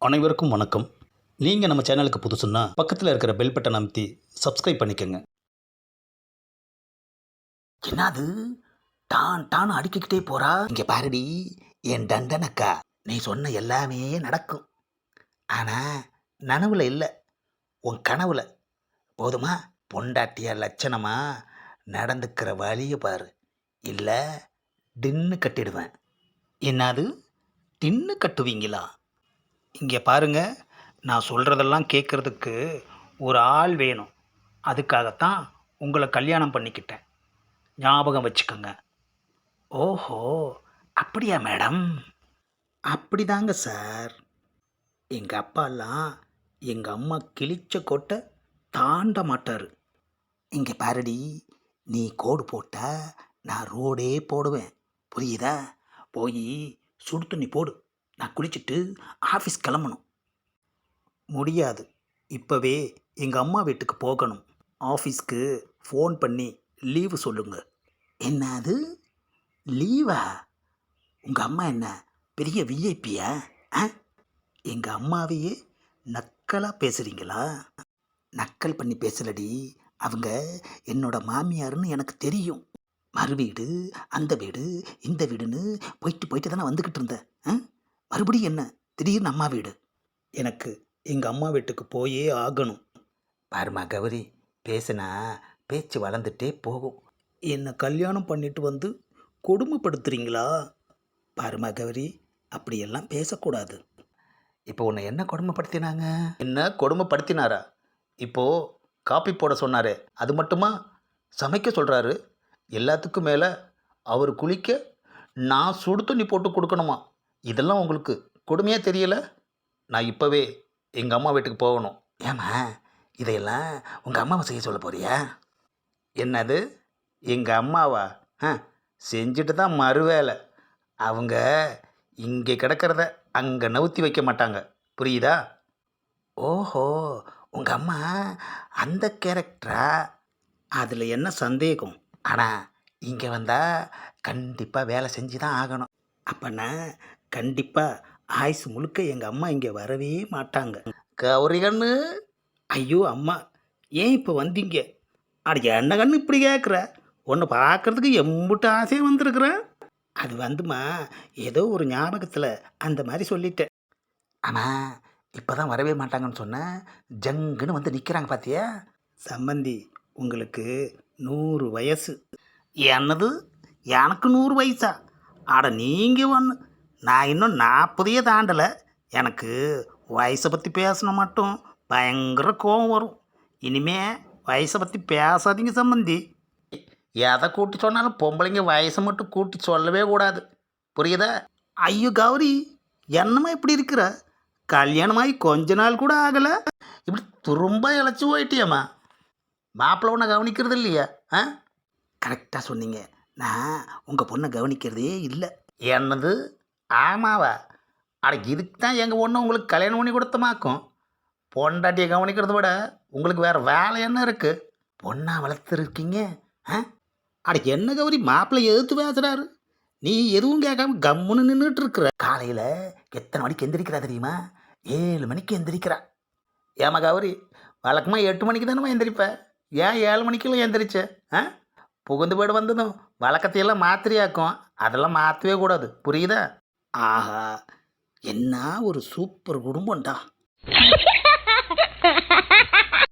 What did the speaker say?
அனைவருக்கும் வணக்கம். நீங்கள் நம்ம சேனலுக்கு புதுசுன்னா பக்கத்தில் இருக்கிற பெல் பட்டன் அமைத்தி சப்ஸ்கிரைப் பண்ணிக்கோங்க. என்னது? டான் டான் அடிக்கிக்கிட்டே போறா? இங்கே பாருடி என் தண்டனக்கா நீ சொன்ன எல்லாமே நடக்கும். ஆனால் நனவுல இல்லை. உன் கனவுல. போதுமா? பொண்டாட்டிய லட்சணமா நடந்துக்கிற வழியை பாரு. இல்லை டின்னு கட்டிடுவேன். என்னது? டின்னு கட்டுவீங்களா? இங்கே பாருங்க நான் சொல்கிறதெல்லாம் கேட்குறதுக்கு ஒரு ஆள் வேணும். அதுக்காகத்தான் உங்களை கல்யாணம் பண்ணிக்கிட்டேன். ஞாபகம் வச்சுக்கோங்க. ஓஹோ அப்படியா மேடம்? அப்படிதாங்க சார். எங்கள் அப்பாலாம் எங்கள் அம்மா கிழிச்ச கோட்டை தாண்ட மாட்டார். இங்கே பாருடி நீ கோடு போட்ட நான் ரோடே போடுவேன். புரியுதா? போய் சுடு தண்ணி போடு. நான் குளிச்சுட்டு ஆஃபீஸ் கிளம்பணும். முடியாது. இப்போவே எங்கள் அம்மா வீட்டுக்கு போகணும். ஆஃபீஸ்க்கு ஃபோன் பண்ணி லீவு சொல்லுங்க. என்னது? லீவா? உங்கள் அம்மா என்ன பெரிய விஐபியா ஆ? எங்கள் அம்மாவையே நக்கலாக பேசுகிறீங்களா நக்கல் பண்ணி பேசலடி. அவங்க என்னோட மாமியாருன்னு எனக்கு தெரியும். மறு வீடு அந்த வீடு இந்த வீடுன்னு போயிட்டு போயிட்டு தானே வந்துக்கிட்டு இருந்தேன். ஆ? மறுபடியும் என்ன? திடீர்னு அம்மா வீடு. எனக்கு எங்கள் அம்மா வீட்டுக்கு போயே ஆகணும். பாருமா கௌரி பேசுனா பேச்சு வளர்ந்துட்டே போகும். என்னை கல்யாணம் பண்ணிட்டு வந்து கொடுமைப்படுத்துறீங்களா? பாருமா கௌரி அப்படியெல்லாம் பேசக்கூடாது. இப்போ உன்னை என்ன கொடுமைப்படுத்தினாங்க? என்ன கொடுமைப்படுத்தினாரா? இப்போது காப்பி போட சொன்னாரே அது மட்டுமா? சமைக்க சொல்கிறாரு எல்லாத்துக்கும் மேலே அவர் குளிக்க நான் சுடு தண்ணி போட்டு கொடுக்கணுமா? இதெல்லாம் உங்களுக்கு கொடுமையாக தெரியல? நான் இப்போவே எங்கள் அம்மா வீட்டுக்கு போகணும். ஏம்மா இதையெல்லாம் உங்கள் அம்மாவை செய்ய சொல்ல போறியா? என்னது? எங்கள் அம்மாவா? ஆ செஞ்சுட்டு தான் மறுவேலை அவங்க இங்கே கிடக்கிறத அங்கே நவுத்தி வைக்க மாட்டாங்க. புரியுதா? ஓஹோ உங்கள் அம்மா அந்த கேரக்டரா? அதில் என்ன சந்தேகம்? ஆனால் இங்கே வந்தால் கண்டிப்பாக வேலை செஞ்சு தான் ஆகணும். அப்போனா கண்டிப்பாக ஆயுசு முழுக்க எங்கள் அம்மா இங்கே வரவே மாட்டாங்க. கௌரி கண்ணு ஐயோ அம்மா! ஏன் இப்போ வந்தீங்க? அட என்ன கண்ணு இப்படி கேட்குற உன்னை பார்க்கறதுக்கு எம்புட்டு ஆசையாக வந்திருக்கிறேன் அது வந்துமா ஏதோ ஒரு ஞாபகத்தில் அந்த மாதிரி சொல்லிட்டேன். ஆமாம் இப்போ தான் வரவே மாட்டாங்கன்னு சொன்னேன் ஜங்குன்னு வந்து நிற்கிறாங்க பார்த்தியா சம்பந்தி உங்களுக்கு நூறு வயசு. என்னது? எனக்கு நூறு வயசா? அட நீங்கள் ஒன்று நான் இன்னும் நாற்பதையே தாண்டலை. எனக்கு வயசை பற்றி பேசின மட்டும். பயங்கர கோவம் வரும். இனிமே வயசை பற்றி பேசாதீங்க சம்பந்தி. எதை கூட்டி சொன்னாலும் பொம்பளைங்க வயசை மட்டும் கூட்டி சொல்லவே கூடாது. புரியுதா? ஐயோ கௌரி என்னம்மா இப்படி இருக்கிற? கல்யாணமாகி கொஞ்ச நாள் கூட ஆகலை. இப்படி துரும்ப இழைச்சி போயிட்டியம்மா. மாப்பிள்ளை ஒன்றை கவனிக்கிறது இல்லையா? ஆ? கரெக்டாக சொன்னீங்க. நான் உங்கள் பொண்ணை கவனிக்கிறதே இல்லை. என்னது? ஆமாவா. அட இதுக்கு தான் எங்கள் ஒன்று உங்களுக்கு கல்யாணம் பண்ணி கொடுத்தமாக்கும். பொண்டாட்டியை கவனிக்கிறத விட உங்களுக்கு வேறு வேலை என்ன இருக்குது பொண்ணாக வளர்த்துருக்கீங்க ஆ? அட என்ன கௌரி மாப்பிள்ளை எதிர்த்து பேசுகிறாரு நீ எதுவும் கேட்காம கம்முன்னு நின்றுட்டு இருக்கிற காலையில் எத்தனை மணிக்கு எந்திரிக்கிறா தெரியுமா? ஏழு மணிக்கு எந்திரிக்கிறா. ஏமா கௌரி வழக்கமாக எட்டு மணிக்கு தானே எந்திரிப்பேன் ஏன் ஏழு மணிக்கெல்லாம் எந்திரிச்ச ஆ? புகுந்து வீடு வந்ததும் வழக்கத்தையெல்லாம் மாத்திரையாக்கும். அதெல்லாம் மாற்றவே கூடாது. புரியுதா? ஆஹா என்ன ஒரு சூப்பர் குடும்பம்டா.